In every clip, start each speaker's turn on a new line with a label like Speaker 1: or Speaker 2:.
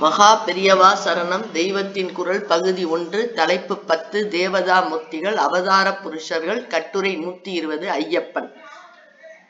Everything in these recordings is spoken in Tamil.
Speaker 1: மகா பெரியவா சரணம். தெய்வத்தின் குரல் பகுதி ஒன்று. தலைப்பு பத்து. தேவதா மூர்த்திகள் அவதார புருஷர்கள் கட்டுரை நூத்தி இருபது ஐயப்பன்.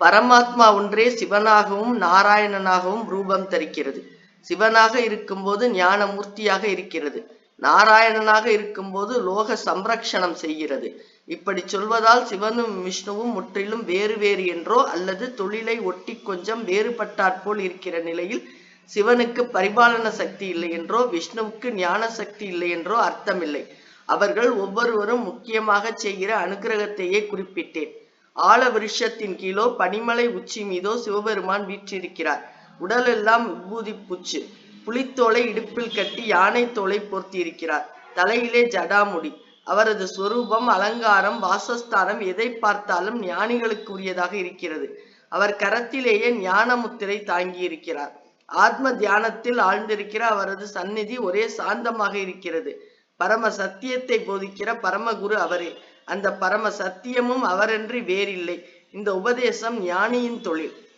Speaker 1: பரமாத்மா ஒன்றே சிவனாகவும் நாராயணனாகவும் ரூபம் தரிக்கிறது. சிவனாக இருக்கும்போது ஞான மூர்த்தியாக இருக்கிறது. நாராயணனாக இருக்கும்போது லோக சம்ரக்ஷணம் செய்கிறது. இப்படி சொல்வதால் சிவனும் விஷ்ணுவும் முற்றிலும் வேறு வேறு என்றோ அல்லது தொழிலை ஒட்டி கொஞ்சம் வேறுபட்டாற்போல் இருக்கிற நிலையில் சிவனுக்கு பரிபாலன சக்தி இல்லை என்றோ விஷ்ணுவுக்கு ஞான சக்தி இல்லை என்றோ அர்த்தமில்லை. அவர்கள் ஒவ்வொருவரும் முக்கியமாக செய்கிற அனுகிரகத்தையே குறிப்பிட்டேன். ஆழ விருஷத்தின் கீழோ பனிமலை உச்சி மீதோ சிவபெருமான் வீற்றிருக்கிறார். உடலெல்லாம் விபூதி பூச்சு. புலித்தோலை இடுப்பில் கட்டி யானை தோலை போர்த்தியிருக்கிறார். தலையிலே ஜடாமுடி. அவரது சொரூபம் அலங்காரம் வாசஸ்தானம் எதை பார்த்தாலும் ஞானிகளுக்கு உரியதாக இருக்கிறது. அவர் கரத்திலேயே ஞான முத்திரை தாங்கி இருக்கிறார் ஆத்ம தியானத்தில் ஆழ்ந்திருக்கிற அவரது சந்நிதி ஒரே சாந்தமாக இருக்கிறது. பரம சத்தியத்தை போதிக்கிற பரமகுரு அவரே. அந்த பரம சத்தியமும் அவரன்றி வேறில்லை. இந்த உபதேசம் ஞானியின் தொழில்.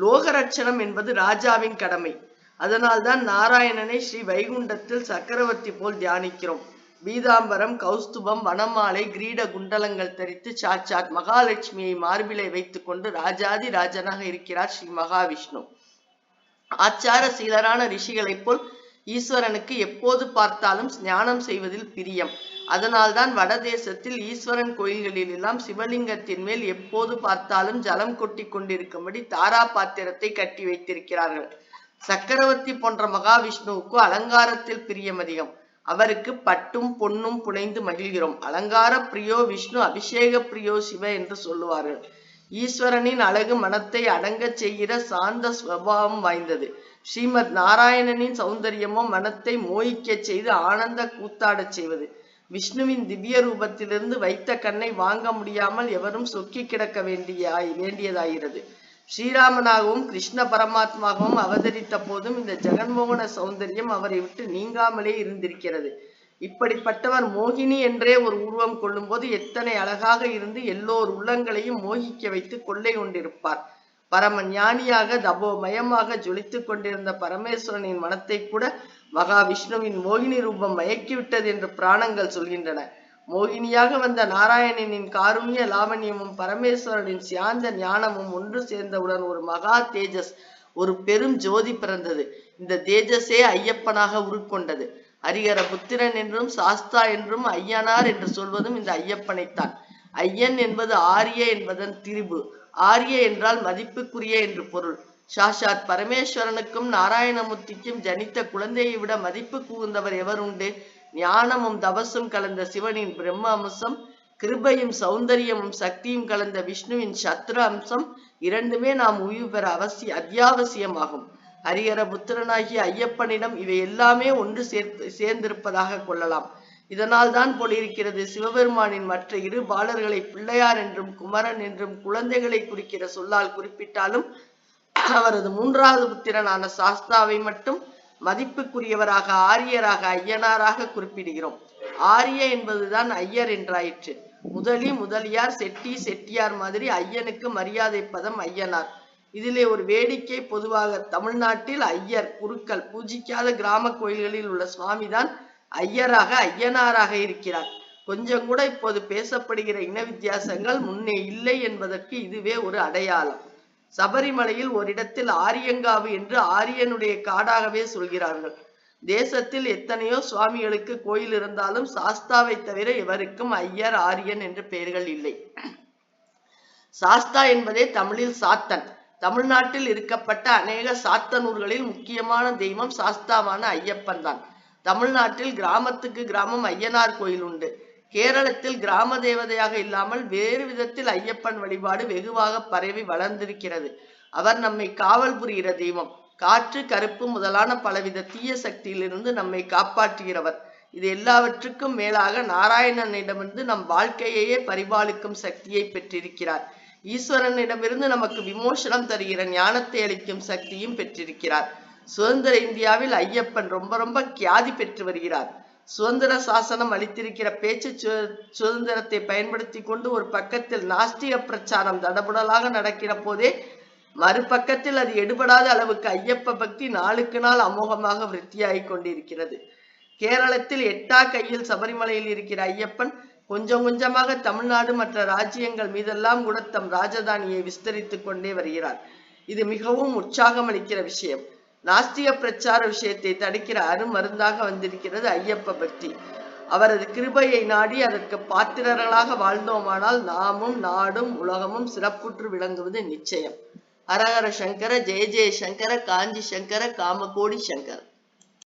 Speaker 1: லோகரட்சணம் என்பது ராஜாவின் கடமை. அதனால்தான் நாராயணனை ஸ்ரீ வைகுண்டத்தில் சக்கரவர்த்தி போல் தியானிக்கிறோம். பீதாம்பரம் கௌஸ்துபம் வனமாலை கிரீட குண்டலங்கள் தரித்து சாட்சாத் மகாலட்சுமியை மார்பிலை வைத்துக்கொண்டு ராஜாதி ராஜனாக இருக்கிறார் ஸ்ரீ மகாவிஷ்ணு. ஆச்சார சீலரான ரிஷிகளைப் போல் ஈஸ்வரனுக்கு எப்போது பார்த்தாலும் ஞானம் செய்வதில் பிரியம். அதனால்தான் வடதேசத்தில் ஈஸ்வரன் கோயில்களில் எல்லாம் சிவலிங்கத்தின் மேல் எப்போது பார்த்தாலும் ஜலம் கொட்டி கொண்டிருக்கும்படி தாரா பாத்திரத்தை கட்டி வைத்திருக்கிறார்கள். சக்கரவர்த்தி போன்ற மகாவிஷ்ணுவுக்கு அலங்காரத்தில் பிரியம் அதிகம். அவருக்கு பட்டும் பொன்னும் புனைந்து மகிழ்கிறோம். அலங்கார பிரியோ விஷ்ணு அபிஷேக பிரியோ சிவ என்று சொல்லுவார்கள். ஈஸ்வரனின் அழகு மனத்தை அடங்கச் செய்கிற சாந்த ஸ்வபாவம் வாய்ந்தது. ஸ்ரீமத் நாராயணனின் சௌந்தரியமும் மனத்தை மோகிக்கச் செய்து ஆனந்த கூத்தாடச் செய்வது. விஷ்ணுவின் திவ்ய ரூபத்திலிருந்து வைத்த கண்ணை வாங்க முடியாமல் எவரும் சொக்கி கிடக்க வேண்டிய வேண்டியதாகிறது. ஸ்ரீராமனாகவும் கிருஷ்ண பரமாத்மாகவும் அவதரித்த போதும் இந்த ஜெகன்மோகன சௌந்தரியம் அவரை விட்டு நீங்காமலே இருந்திருக்கிறது. இப்படிப்பட்டவர் மோகினி என்றே ஒரு உருவம் கொள்ளும்போது எத்தனை அழகாக இருந்து எல்லோர் உள்ளங்களையும் மோகிக்க வைத்து கொள்ளை கொண்டிருப்பார். பரம ஞானியாக தபோமயமாக ஜொலித்துக் கொண்டிருந்த பரமேஸ்வரனின் மனத்தை கூட மகாவிஷ்ணுவின் மோகினி ரூபம் மயக்கிவிட்டது என்று பிராணங்கள் சொல்கின்றன. மோகினியாக வந்த நாராயணனின் காருண்ய லாவண்யமும் பரமேஸ்வரனின் சியாந்த ஞானமும் ஒன்று சேர்ந்தவுடன் ஒரு மகா தேஜஸ் ஒரு பெரும் ஜோதி பிறந்தது. இந்த தேஜஸே ஐயப்பனாக உருக்கொண்டது. அரிகர புத்திரன் என்றும் சாஸ்தா என்றும் ஐயனார் என்று சொல்வதும் இந்த ஐயப்பனைத்தான். ஐயன் என்பது ஆரிய என்பதன் திரிபு. ஆரிய என்றால் மதிப்புக்குரிய என்று பொருள். சாஷாத் பரமேஸ்வரனுக்கும் நாராயணமூர்த்திக்கும் ஜனித்த குழந்தையை விட மதிப்பு கூர்ந்தவர் எவர் உண்டு? ஞானமும் தபசும் கலந்த சிவனின் பிரம்ம அம்சம் கிருபையும் சௌந்தரியமும் சக்தியும் கலந்த விஷ்ணுவின் சத்ரு அம்சம் இரண்டுமே நாம் உயிர் பெற அவசிய அத்தியாவசியமாகும். ஹரிஹர புத்திரனாகிய ஐயப்பனிடம் இவை எல்லாமே ஒன்று சேர்த்து சேர்ந்திருப்பதாக கொள்ளலாம். இதனால் தான் போலிருக்கிறது. சிவபெருமானின் மற்ற இரு பாலர்களை பிள்ளையார் என்றும் குமரன் என்றும் குழந்தைகளை குறிக்கிற சொல்லால் குறிப்பிட்டாலும் அவரது மூன்றாவது புத்திரனான சாஸ்தாவை மட்டும் மதிப்புக்குரியவராக ஆரியராக ஐயனாராக குறிப்பிடுகிறோம். ஆரிய என்பதுதான் ஐயர் என்றாயிற்று. முதலி முதலியார் செட்டி செட்டியார் மாதிரி ஐயனுக்கு மரியாதை பதம் ஐயனார். இதிலே ஒரு வேடிக்கை பொதுவாக தமிழ்நாட்டில் ஐயர் குருக்கள் பூஜிக்காத கிராம கோயில்களில் உள்ள சுவாமிதான் ஐயராக ஐயனாராக இருக்கிறார். கொஞ்சம் கூட இப்போது பேசப்படுகிற இன வித்தியாசங்கள் முன்னே இல்லை என்பதற்கு இதுவே ஒரு அடையாளம். சபரிமலையில் ஓரிடத்தில் ஆரியங்காவு என்று ஆரியனுடைய காடாகவே சொல்கிறார்கள். தேசத்தில் எத்தனையோ சுவாமிகளுக்கு கோயில் இருந்தாலும் சாஸ்தாவை தவிர எவருக்கும் ஐயர் ஆரியன் என்று பெயர்கள் இல்லை. சாஸ்தா என்பதே தமிழில் சாத்தன். தமிழ்நாட்டில் இருக்கப்பட்ட அநேக சாத்தனூர்களில் முக்கியமான தெய்வம் சாஸ்தாவான ஐயப்பன் தான். தமிழ்நாட்டில் கிராமத்துக்கு கிராமம் ஐயனார் கோயில் உண்டு. கேரளத்தில் கிராம தேவதையாக இல்லாமல் வேறு விதத்தில் ஐயப்பன் வழிபாடு வெகுவாக பரவி வளர்ந்திருக்கிறது. அவர் நம்மை காவல் புரிகிற தெய்வம். காற்று கருப்பு முதலான பலவித தீய சக்தியிலிருந்து நம்மை காப்பாற்றுகிறவர். இது எல்லாவற்றுக்கும் மேலாக நாராயணனிடமிருந்து நம் வாழ்க்கையையே பரிபாலிக்கும் சக்தியை பெற்றிருக்கிறார். ஈஸ்வரனிடமிருந்து நமக்கு விமோசனம் தருகிற ஞானத்தை அளிக்கும் சக்தியும் பெற்றிருக்கிறார். சுதந்திர இந்தியாவில் ஐயப்பன் ரொம்ப ரொம்ப கியாதி பெற்று வருகிறார். சுதந்திர சாசனம் அளித்திருக்கிற பேச்சு சுதந்திரத்தை பயன்படுத்தி கொண்டு ஒரு பக்கத்தில் நாஸ்திக பிரச்சாரம் தடபுடலாக நடக்கிற போதே மறுபக்கத்தில் அது எடுபடாத அளவுக்கு ஐயப்ப பக்தி நாளுக்கு நாள் அமோகமாக விருத்தியாகிக் கொண்டிருக்கிறது. கேரளத்தில் எட்டா கையில் சபரிமலையில் இருக்கிற ஐயப்பன் கொஞ்சம் கொஞ்சமாக தமிழ்நாடு மற்ற ராஜ்யங்கள் மீதெல்லாம் கூட தம் ராஜதானியை விஸ்தரித்துக் கொண்டே வருகிறார். இது மிகவும் உற்சாகம் அளிக்கிற விஷயம். நாஸ்திக பிரச்சார விஷயத்தை தடுக்கிற அருமருந்தாக வந்திருக்கிறது ஐயப்ப பக்தி. அவரது கிருபையை நாடி அதற்கு பாத்திரர்களாக வாழ்ந்தோமானால் நாமும் நாடும் உலகமும் சிறப்புற்று விளங்குவது நிச்சயம். ஹரஹர சங்கர ஜெய ஜெய சங்கர காஞ்சி சங்கர காமகோடி சங்கர்.